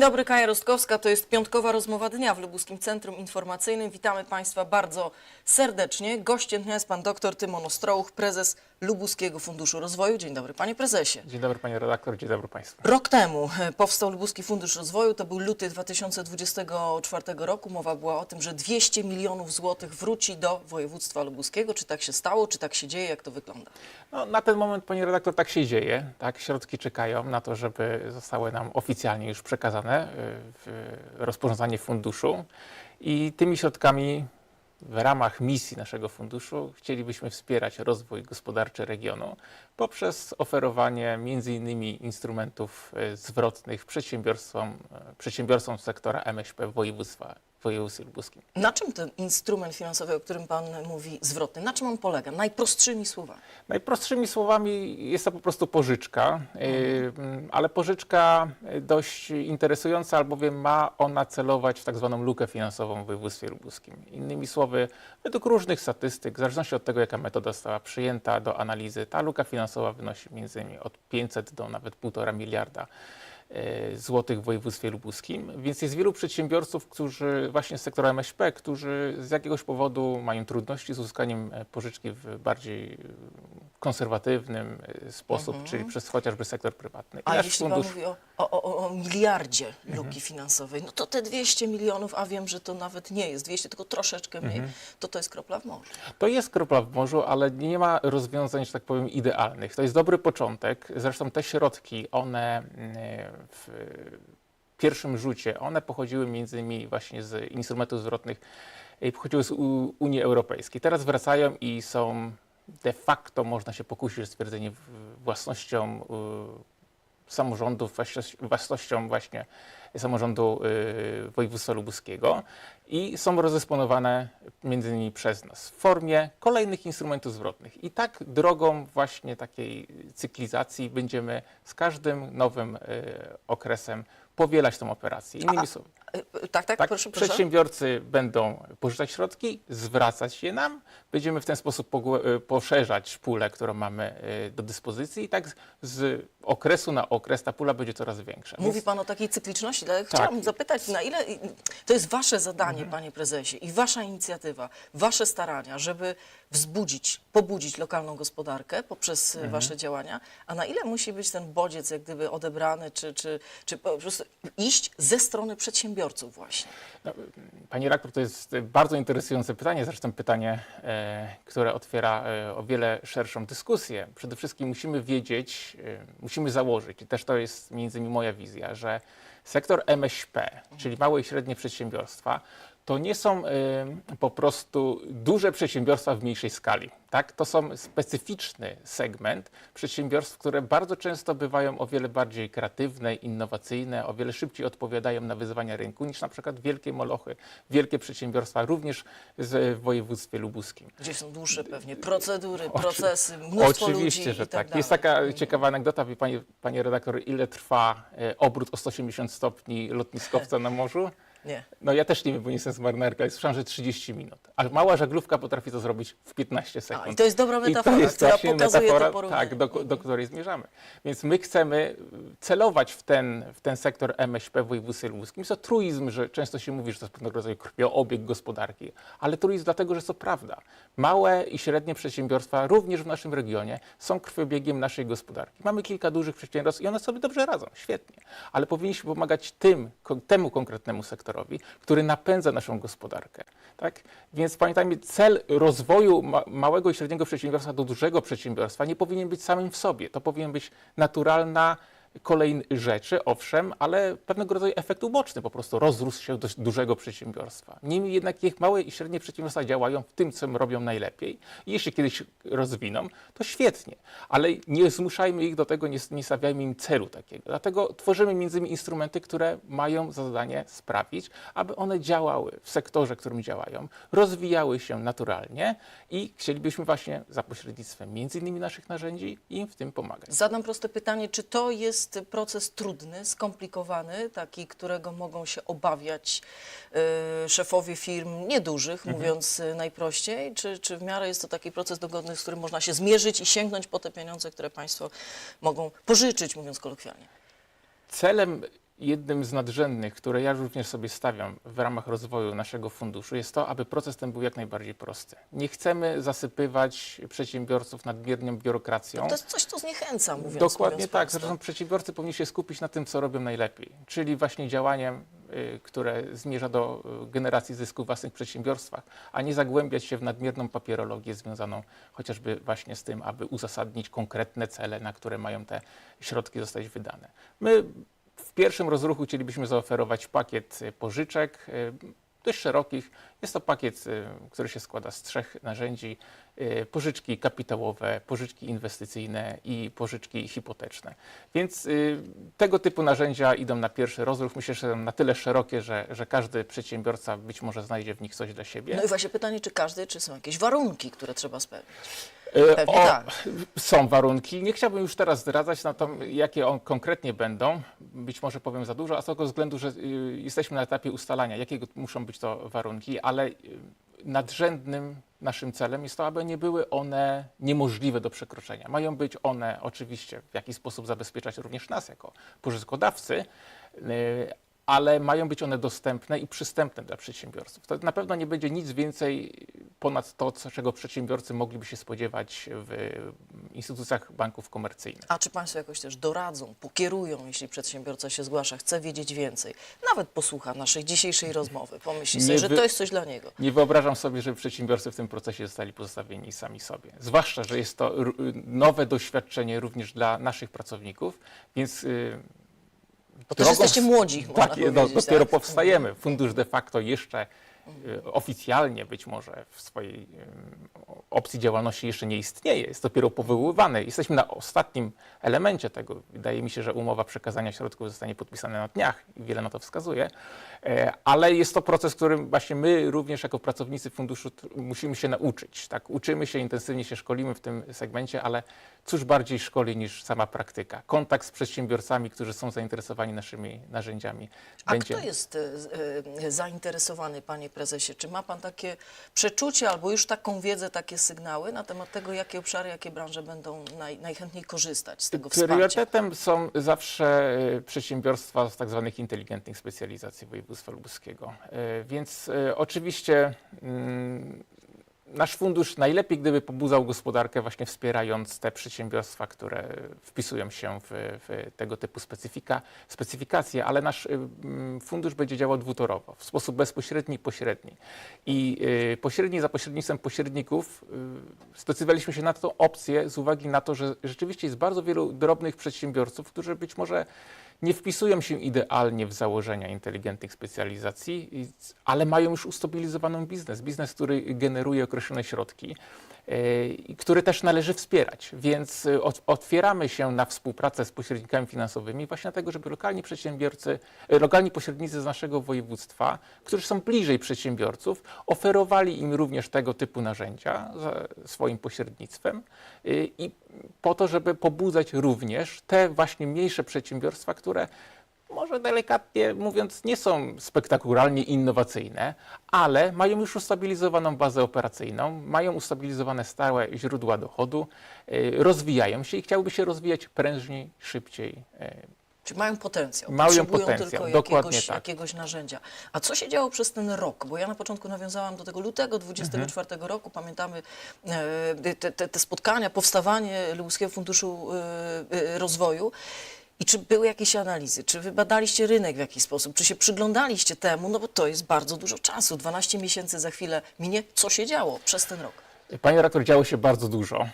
Dzień dobry, Kaja Rostkowska. To jest piątkowa rozmowa dnia w Lubuskim Centrum Informacyjnym. Witamy Państwa bardzo serdecznie. Gościem dnia jest Pan dr Tymon Ostrołuch, prezes Lubuskiego Funduszu Rozwoju. Dzień dobry, Panie Prezesie. Dzień dobry panie redaktor, dzień dobry państwu. Rok temu e, powstał Lubuski Fundusz Rozwoju, to był luty 2024 roku. Mowa była o tym, że 200 milionów złotych wróci do województwa lubuskiego. Czy tak się stało, czy tak się dzieje, jak to wygląda? No, na ten moment panie redaktor tak się dzieje, tak, środki czekają na to, żeby zostały nam oficjalnie już przekazane y, w rozporządzanie funduszu i tymi środkami w ramach misji naszego funduszu chcielibyśmy wspierać rozwój gospodarczy regionu poprzez oferowanie innymi instrumentów y, zwrotnych przedsiębiorstwom, y, przedsiębiorstwom sektora MŚP województwa, w województwie lubuskim. Na czym ten instrument finansowy, o którym Pan mówi, zwrotny, na czym on polega? Najprostszymi słowami. Najprostszymi słowami jest to po prostu pożyczka, y, ale pożyczka dość interesująca, albowiem ma ona celować w tak zwaną lukę finansową w województwie lubuskim. Innymi słowy, według różnych statystyk, w zależności od tego, jaka metoda została przyjęta do analizy, ta luka finansowa wynosi między innymi od 500 do nawet 1,5 miliarda e, złotych w województwie lubuskim, więc jest wielu przedsiębiorców, którzy właśnie z sektora MŚP, którzy z jakiegoś powodu mają trudności z uzyskaniem e, pożyczki w bardziej e, konserwatywnym e, sposób, czyli przez chociażby sektor prywatny. I A jeśli fundusz- Pan mówi o, o, o, miliardzie luki finansowej, no to te 200 milionów, a wiem, że to nawet nie jest 200, tylko troszeczkę mniej, to to jest kropla w morzu. To jest kropla w morzu, ale nie ma rozwiązań, że tak powiem, idealnych. To jest dobry początek. Zresztą te środki, one mm, w pierwszym rzucie, one pochodziły między innymi właśnie z instrumentów zwrotnych, pochodziły z Unii Europejskiej. Teraz wracają i są de facto, można się pokusić o stwierdzenie, własnością samorządów, własnoś- własnością właśnie samorządu y, województwa lubuskiego i są rozdysponowane między innymi przez nas w formie kolejnych instrumentów zwrotnych. I tak drogą właśnie takiej cyklizacji będziemy z każdym nowym y, okresem powielać tą operację. Innymi słowy, Tak, tak, tak, proszę, przedsiębiorcy będą pożyczać środki, zwracać je nam. Będziemy w ten sposób y, poszerzać pulę, którą mamy y, do dyspozycji i tak z okresu na okres ta pula będzie coraz większa. Mówi Więc- Pan o takiej cykliczności, ale Tak. chciałam zapytać, na ile to jest Wasze zadanie, Panie Prezesie, i Wasza inicjatywa, Wasze starania, żeby wzbudzić, pobudzić lokalną gospodarkę poprzez e, Wasze działania, a na ile musi być ten bodziec jak gdyby odebrany, czy, czy, czy po prostu iść ze strony przedsiębiorców właśnie? No, Pani to jest bardzo interesujące pytanie, zresztą pytanie, e, które otwiera e, o wiele szerszą dyskusję. Przede wszystkim musimy wiedzieć, e, musimy założyć, i też to jest między innymi moja wizja, że sektor MŚP, czyli małe i średnie przedsiębiorstwa, to nie są e, po prostu duże przedsiębiorstwa w mniejszej skali. Tak? To są specyficzny segment przedsiębiorstw, które bardzo często bywają o wiele bardziej kreatywne, innowacyjne, o wiele szybciej odpowiadają na wyzwania rynku niż na przykład wielkie molochy, wielkie przedsiębiorstwa, również w województwie lubuskim. Gdzie są dłuższe pewnie procedury, procesy, mnóstwo Oczywiście, ludzi że tak, tak. Jest taka ciekawa anegdota, wie panie, panie redaktor, ile trwa e, obrót o 180 stopni lotniskowca na morzu? Nie. No ja też nie wiem, bo nie jestem z marynarka, ale słyszałem, że 30 minut. Ale mała żaglówka potrafi to zrobić w 15 sekund. i to jest dobra I metafora, to jest która pokazuje to metafora, porównanie. tak, do, do której zmierzamy. Więc my chcemy celować w ten, w ten sektor MŚP w województwie lubuskim. Jest to truizm, że często się mówi, że to jest pewnego rodzaju krwioobieg gospodarki, ale truizm dlatego, że to prawda. Małe i średnie przedsiębiorstwa również w naszym regionie są krwiobiegiem naszej gospodarki. Mamy kilka dużych przedsiębiorstw i one sobie dobrze radzą, świetnie. Ale powinniśmy pomagać tym, temu konkretnemu sektorowi, który napędza naszą gospodarkę. Tak? Więc pamiętajmy, cel rozwoju ma małego i średniego przedsiębiorstwa do dużego przedsiębiorstwa nie powinien być samym w sobie. To powinien być naturalna kolej rzeczy, owszem, ale pewnego rodzaju efekt uboczny, po prostu rozrósł się do dużego przedsiębiorstwa. Niemniej jednak niech małe i średnie przedsiębiorstwa działają w tym, co robią najlepiej i jeśli kiedyś rozwiną, to świetnie, ale nie zmuszajmy ich do tego, nie, nie stawiajmy im celu takiego. Dlatego tworzymy między innymi instrumenty, które mają za zadanie sprawić, aby one działały w sektorze, w którym działają, rozwijały się naturalnie i chcielibyśmy właśnie za pośrednictwem między innymi naszych narzędzi im w tym pomagać. Zadam proste pytanie, czy to jest proces trudny, skomplikowany, taki, którego mogą się obawiać y, szefowie firm niedużych, mówiąc y, najprościej, czy, czy w miarę jest to taki proces dogodny, z którym można się zmierzyć i sięgnąć po te pieniądze, które państwo mogą pożyczyć, mówiąc kolokwialnie? Celem jednym z nadrzędnych, które ja również sobie stawiam w ramach rozwoju naszego funduszu, jest to, aby proces ten był jak najbardziej prosty. Nie chcemy zasypywać przedsiębiorców nadmierną biurokracją. To jest coś, co zniechęca, mówiąc Dokładnie mówiąc tak. prosto. Zresztą przedsiębiorcy powinni się skupić na tym, co robią najlepiej, czyli właśnie działaniem, y, które zmierza do y, generacji zysku w własnych przedsiębiorstwach, a nie zagłębiać się w nadmierną papierologię związaną chociażby właśnie z tym, aby uzasadnić konkretne cele, na które mają te środki zostać wydane. My w pierwszym rozruchu chcielibyśmy zaoferować pakiet y, pożyczek y, dość szerokich. Jest to pakiet, y, który się składa z trzech narzędzi: pożyczki kapitałowe, pożyczki inwestycyjne i pożyczki hipoteczne. Więc tego typu narzędzia idą na pierwszy rozruch. Myślę, że są na tyle szerokie, że, że każdy przedsiębiorca być może znajdzie w nich coś dla siebie. No i właśnie pytanie, czy każdy, czy są jakieś warunki, które trzeba spełnić? E, Pewnie tak. Są warunki. Nie chciałbym już teraz zdradzać na to, jakie on konkretnie będą. Być może powiem za dużo, a z tego względu, że y, jesteśmy na etapie ustalania, jakie muszą być to warunki, ale y, nadrzędnym naszym celem jest to, aby nie były one niemożliwe do przekroczenia. Mają być one oczywiście w jakiś sposób zabezpieczać również nas jako pożyczkodawcy, y, ale mają być one dostępne i przystępne dla przedsiębiorców. To na pewno nie będzie nic więcej ponad to, co- czego przedsiębiorcy mogliby się spodziewać w instytucjach banków komercyjnych. A czy Państwo jakoś też doradzą, pokierują, jeśli przedsiębiorca się zgłasza, chce wiedzieć więcej, nawet posłucha naszej dzisiejszej rozmowy, pomyśli sobie, że to jest coś dla niego. Nie wyobrażam sobie, żeby przedsiębiorcy w tym procesie zostali pozostawieni sami sobie. Zwłaszcza, że jest to nowe doświadczenie również dla naszych pracowników, więc y, Bo też jesteście młodzi, można tak, no, powiedzieć. dopiero tak? powstajemy. Fundusz de facto jeszcze oficjalnie być może w swojej opcji działalności jeszcze nie istnieje, jest dopiero powoływany. Jesteśmy na ostatnim elemencie tego. Wydaje mi się, że umowa przekazania środków zostanie podpisana na dniach i wiele na to wskazuje, E, ale jest to proces, którym właśnie my również jako pracownicy funduszu musimy się nauczyć. Tak? Uczymy się, intensywnie się szkolimy w tym segmencie, ale cóż bardziej szkoli niż sama praktyka. Kontakt z przedsiębiorcami, którzy są zainteresowani naszymi narzędziami. A będzie... kto jest e, e, zainteresowany, panie prezesie? Czy ma pan takie przeczucie albo już taką wiedzę, takie sygnały na temat tego, jakie obszary, jakie branże będą naj, najchętniej korzystać z tego wsparcia? Priorytetem są zawsze e, przedsiębiorstwa z tak zwanych inteligentnych specjalizacji województwa lubuskiego. E, Więc e, oczywiście mm, nasz fundusz najlepiej, gdyby pobudzał gospodarkę właśnie wspierając te przedsiębiorstwa, które wpisują się w, w tego typu specyfika, specyfikacje, ale nasz y, mm, fundusz będzie działał dwutorowo, w sposób bezpośredni i pośredni. I y, pośredni za pośrednictwem pośredników y, zdecydowaliśmy się na tą opcję z uwagi na to, że rzeczywiście jest bardzo wielu drobnych przedsiębiorców, którzy być może nie wpisują się idealnie w założenia inteligentnych specjalizacji, ale mają już ustabilizowaną biznes, biznes, który generuje określone środki, który też należy wspierać. Więc ot- otwieramy się na współpracę z pośrednikami finansowymi właśnie dlatego, żeby lokalni przedsiębiorcy, e, lokalni pośrednicy z naszego województwa, którzy są bliżej przedsiębiorców, oferowali im również tego typu narzędzia swoim pośrednictwem y, i po to, żeby pobudzać również te właśnie mniejsze przedsiębiorstwa, które może delikatnie mówiąc nie są spektakularnie innowacyjne, ale mają już ustabilizowaną bazę operacyjną, mają ustabilizowane stałe źródła dochodu, y, rozwijają się i chciałyby się rozwijać prężniej, szybciej. y, Czy mają potencjał? Mają potrzebują potencjał, tylko dokładnie jakiegoś, tak. jakiegoś narzędzia. A co się działo przez ten rok? Bo ja na początku nawiązałam do tego lutego 24 Mhm. roku. Pamiętamy e, te, te, te spotkania, powstawanie Lubuskiego Funduszu e, e, Rozwoju. I czy były jakieś analizy? Czy wybadaliście rynek w jakiś sposób? Czy się przyglądaliście temu? No bo to jest bardzo dużo czasu. 12 miesięcy za chwilę minie. Co się działo przez ten rok? Panie redaktor, działo się bardzo dużo.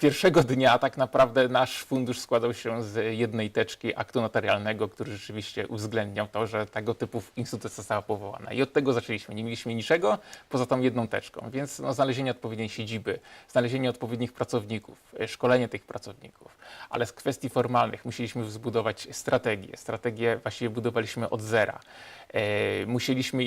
Pierwszego dnia tak naprawdę nasz fundusz składał się z jednej teczki aktu notarialnego, który rzeczywiście uwzględniał to, że tego typu instytucja została powołana. I od tego zaczęliśmy. Nie mieliśmy niczego poza tą jedną teczką, więc no, znalezienie odpowiedniej siedziby, znalezienie odpowiednich pracowników, e, szkolenie tych pracowników. Ale z kwestii formalnych musieliśmy zbudować strategię. Strategię właściwie budowaliśmy od zera. E, Musieliśmy e,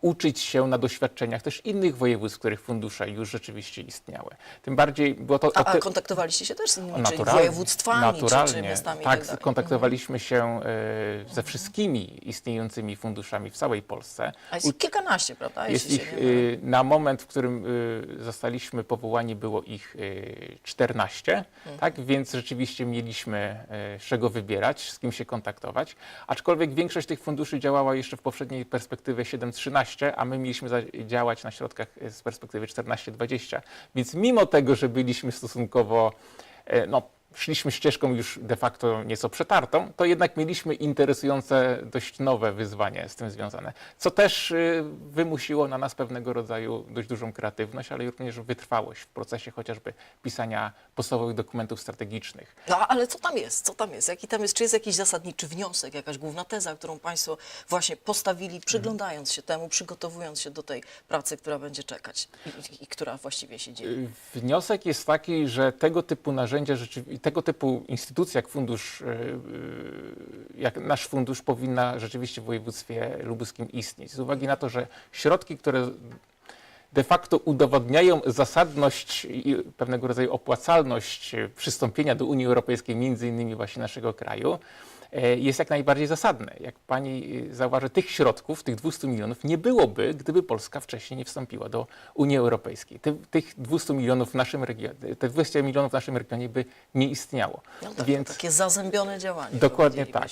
uczyć się na doświadczeniach też innych województw, w których fundusze już rzeczywiście istniały. Tym bardziej było to A, a kontaktowaliście się też z innymi, Naturalnie, województwami, czy, czy naturalnie. miastami Tak, tak kontaktowaliśmy się e, ze wszystkimi istniejącymi funduszami w całej Polsce. A jest ich kilkanaście, prawda? Jest ich, na moment, w którym zostaliśmy powołani, było ich y, 14, Mhm. tak? więc rzeczywiście mieliśmy z czego wybierać, z kim się kontaktować. Aczkolwiek większość tych funduszy działała jeszcze w poprzedniej perspektywie 7-13, a my mieliśmy działać na środkach y, z perspektywy 14-20. Więc mimo tego, że byliśmy stosunkowo e, no, szliśmy ścieżką już de facto nieco przetartą, to jednak mieliśmy interesujące, dość nowe wyzwanie z tym związane, co też y, wymusiło na nas pewnego rodzaju dość dużą kreatywność, ale również wytrwałość w procesie chociażby pisania podstawowych dokumentów strategicznych. No ale co tam jest? Co tam jest? Jaki tam jest? Czy jest jakiś zasadniczy wniosek, jakaś główna teza, którą Państwo właśnie postawili, przyglądając się temu, przygotowując się do tej pracy, która będzie czekać i, i, i która właściwie się dzieje? Wniosek jest taki, że tego typu narzędzia, rzeczywi- tego typu instytucja jak fundusz, y, y, jak nasz fundusz powinna rzeczywiście w województwie lubuskim istnieć. Z uwagi na to, że środki, które de facto udowadniają zasadność i pewnego rodzaju opłacalność przystąpienia do Unii Europejskiej, między innymi właśnie naszego kraju, jest jak najbardziej zasadne. Jak pani y, zauważy, tych środków, tych 200 milionów nie byłoby, gdyby Polska wcześniej nie wstąpiła do Unii Europejskiej. Ty, tych 200 milionów w naszym regionie, te 200 milionów w naszym regionie by nie istniało. No tak, Więc takie zazębione działanie. Dokładnie tak.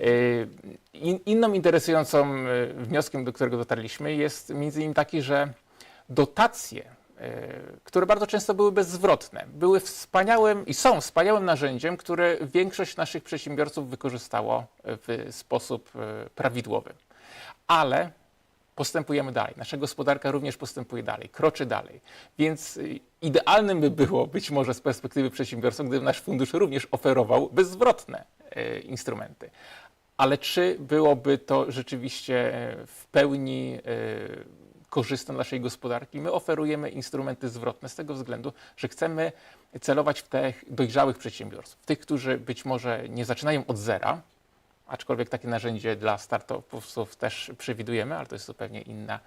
Y, in, inną interesującą wnioskiem, do którego dotarliśmy, jest między innymi taki, że dotacje, które bardzo często były bezzwrotne, były wspaniałym i są wspaniałym narzędziem, które większość naszych przedsiębiorców wykorzystało w sposób y, prawidłowy. Ale postępujemy dalej. Nasza gospodarka również postępuje dalej, kroczy dalej. Więc idealnym by było być może z perspektywy przedsiębiorców, gdyby nasz fundusz również oferował bezzwrotne instrumenty. Ale czy byłoby to rzeczywiście e, w pełni korzystne dla naszej gospodarki? My oferujemy instrumenty zwrotne z tego względu, że chcemy celować w tych dojrzałych przedsiębiorców, w tych, którzy być może nie zaczynają od zera, aczkolwiek takie narzędzie dla startupów też przewidujemy, ale to jest zupełnie inna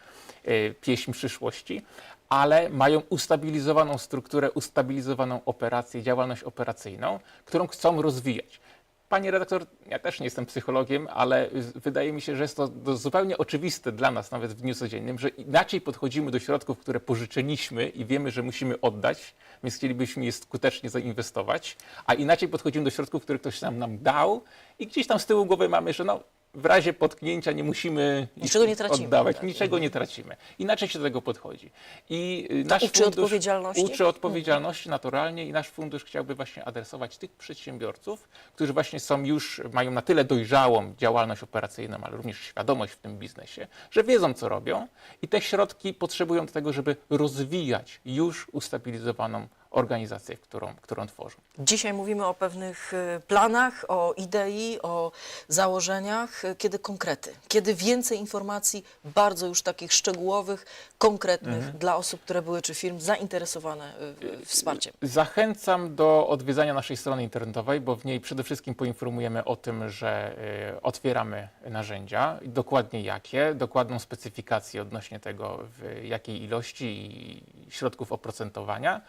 y, pieśń przyszłości, ale mają ustabilizowaną strukturę, ustabilizowaną operację, działalność operacyjną, którą chcą rozwijać. Panie redaktor, ja też nie jestem psychologiem, ale wydaje mi się, że jest to zupełnie oczywiste dla nas, nawet w dniu codziennym, że inaczej podchodzimy do środków, które pożyczyliśmy i wiemy, że musimy oddać, więc chcielibyśmy je skutecznie zainwestować, a inaczej podchodzimy do środków, które ktoś nam, nam dał i gdzieś tam z tyłu głowy mamy, że no, w razie potknięcia nie musimy Niczego nie tracimy, oddawać, tak. niczego nie tracimy. Inaczej się do tego podchodzi. I y, nasz uczy fundusz odpowiedzialności? Uczy odpowiedzialności naturalnie i nasz fundusz chciałby właśnie adresować tych przedsiębiorców, którzy właśnie są już, mają na tyle dojrzałą działalność operacyjną, ale również świadomość w tym biznesie, że wiedzą, co robią i te środki potrzebują do tego, żeby rozwijać już ustabilizowaną organizację, którą, którą tworzą. Dzisiaj mówimy o pewnych y, planach, o idei, o założeniach. Kiedy konkrety? Kiedy więcej informacji, bardzo już takich szczegółowych, konkretnych Mhm. dla osób, które były, czy firm zainteresowane y, y, wsparciem? Zachęcam do odwiedzania naszej strony internetowej, bo w niej przede wszystkim poinformujemy o tym, że otwieramy narzędzia, dokładnie jakie, dokładną specyfikację odnośnie tego, w jakiej ilości i środków oprocentowania,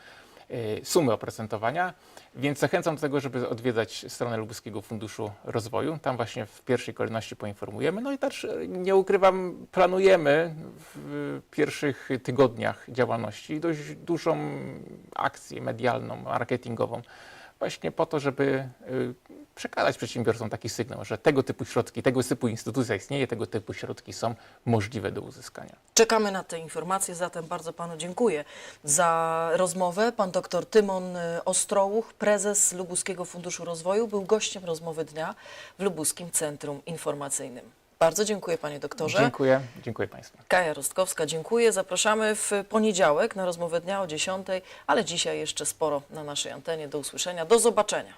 sumy oprocentowania, więc zachęcam do tego, żeby odwiedzać stronę Lubuskiego Funduszu Rozwoju. Tam właśnie w pierwszej kolejności poinformujemy. No i też, y, nie ukrywam, planujemy w pierwszych tygodniach działalności dość dużą akcję medialną, marketingową, właśnie po to, żeby y, przekazać przedsiębiorcom taki sygnał, że tego typu środki, tego typu instytucja istnieje, tego typu środki są możliwe do uzyskania. Czekamy na te informacje, zatem bardzo panu dziękuję za rozmowę. Pan dr Tymon y, Ostrołuch, prezes Lubuskiego Funduszu Rozwoju, był gościem rozmowy dnia w Lubuskim Centrum Informacyjnym. Bardzo dziękuję panie doktorze. Dziękuję, dziękuję państwu. Kaja Rostkowska, dziękuję. Zapraszamy w poniedziałek na rozmowę dnia o 10, ale dzisiaj jeszcze sporo na naszej antenie. Do usłyszenia, do zobaczenia.